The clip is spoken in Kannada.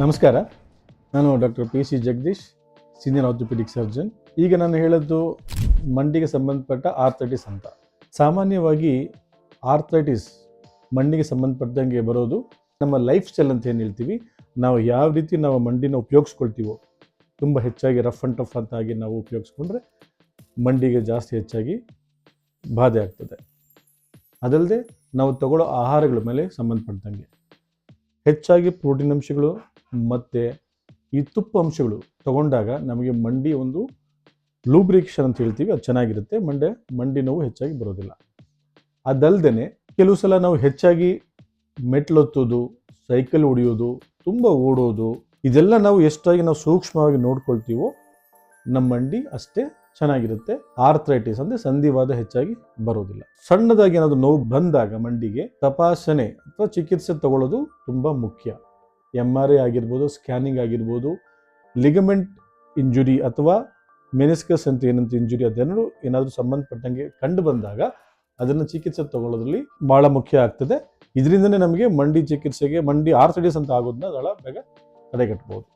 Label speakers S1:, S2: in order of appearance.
S1: ನಮಸ್ಕಾರ. ನಾನು doctor P C Jagadish senior orthopaedic surgeon ಈಗ ನಾನು ಹೇಳೋದು ಮಂಡಿಗೆ ಸಂಬಂಧಪಟ್ಟ ಆರ್ಥೈಟಿಸ್ ಅಂತ. ಸಾಮಾನ್ಯವಾಗಿ ಆರ್ಥೈಟಿಸ್ ಮಂಡಿಗೆ ಸಂಬಂಧಪಟ್ಟಂಗೆ ಬರೋದು ನಮ್ಮ ಲೈಫ್ ಸ್ಟೈಲ್ ಅಂತ ಏನು ಹೇಳ್ತೀವಿ? ನಾವು ಯಾವ ರೀತಿ ನಾವು ಮಂಡಿನ ಉಪಯೋಗಿಸ್ಕೊಳ್ತೀವೋ, ತುಂಬ ಹೆಚ್ಚಾಗಿ ರಫ್ ಆ್ಯಂಡ್ ಟಫ್ ಅಂತ ಆಗಿ ನಾವು ಉಪಯೋಗಿಸ್ಕೊಂಡ್ರೆ ಮಂಡಿಗೆ ಜಾಸ್ತಿ ಹೆಚ್ಚಾಗಿ ಬಾಧೆ ಆಗ್ತದೆ. ಅದಲ್ಲದೆ ನಾವು ತಗೊಳ್ಳೋ ಆಹಾರಗಳ ಮೇಲೆ ಸಂಬಂಧಪಟ್ಟಂಗೆ. ಹೆಚ್ಚಾಗಿ ಪ್ರೋಟೀನ್ ಅಂಶಗಳು ಮತ್ತು ಈ ತುಪ್ಪ ಅಂಶಗಳು ತಗೊಂಡಾಗ ನಮಗೆ ಮಂಡಿ ಒಂದು ಲೂಬ್ರಿಕೇಷನ್ ಅಂತ ಹೇಳ್ತೀವಿ, ಅದು ಚೆನ್ನಾಗಿರುತ್ತೆ. ಮಂಡೆ, ಮಂಡಿ ನೋವು ಹೆಚ್ಚಾಗಿ ಬರೋದಿಲ್ಲ. ಅದಲ್ಲದೆ ಕೆಲವು ಸಲ ನಾವು ಹೆಚ್ಚಾಗಿ ಮೆಟ್ಲೊತ್ತೋದು ಸೈಕಲ್ ಹೊಡೆಯೋದು, ತುಂಬ ಓಡೋದು, ಇದೆಲ್ಲ ನಾವು ಎಷ್ಟಾಗಿ ನಾವು ಸೂಕ್ಷ್ಮವಾಗಿ ನೋಡ್ಕೊಳ್ತೀವೋ ನಮ್ಮ ಮಂಡಿ ಅಷ್ಟೇ ಚೆನ್ನಾಗಿರುತ್ತೆ. ಆರ್ಥ್ರೈಟಿಸ್ ಅಂದರೆ ಸಂಧಿವಾದ ಹೆಚ್ಚಾಗಿ ಬರೋದಿಲ್ಲ. ಸಣ್ಣದಾಗಿ ಏನಾದರೂ ನೋವು ಬಂದಾಗ ಮಂಡಿಗೆ ತಪಾಸಣೆ ಅಥವಾ ಚಿಕಿತ್ಸೆ ತಗೊಳ್ಳೋದು ತುಂಬ ಮುಖ್ಯ. ಎಂ ಆರ್ ಐ ಆಗಿರ್ಬೋದು ಸ್ಕ್ಯಾನಿಂಗ್ ಆಗಿರ್ಬೋದು ಲಿಗಮೆಂಟ್ ಇಂಜುರಿ ಅಥವಾ ಮೆನಿಸ್ಕಸ್ ಅಂತ ಏನಂತ ಇಂಜುರಿ ಅದೆರಡು ಏನಾದರೂ ಸಂಬಂಧಪಟ್ಟಂಗೆ ಕಂಡು ಬಂದಾಗ ಅದನ್ನು ಚಿಕಿತ್ಸೆ ತಗೊಳ್ಳೋದ್ರಲ್ಲಿ ಭಾಳ ಮುಖ್ಯ ಆಗ್ತದೆ. ಇದರಿಂದನೇ ನಮಗೆ ಮಂಡಿ ಚಿಕಿತ್ಸೆಗೆ, ಮಂಡಿ ಆರ್ಥಡಿಸ್ ಅಂತ ಆಗೋದನ್ನ ಬಹಳ ಬೇಗ ತಡೆಗಟ್ಟಬಹುದು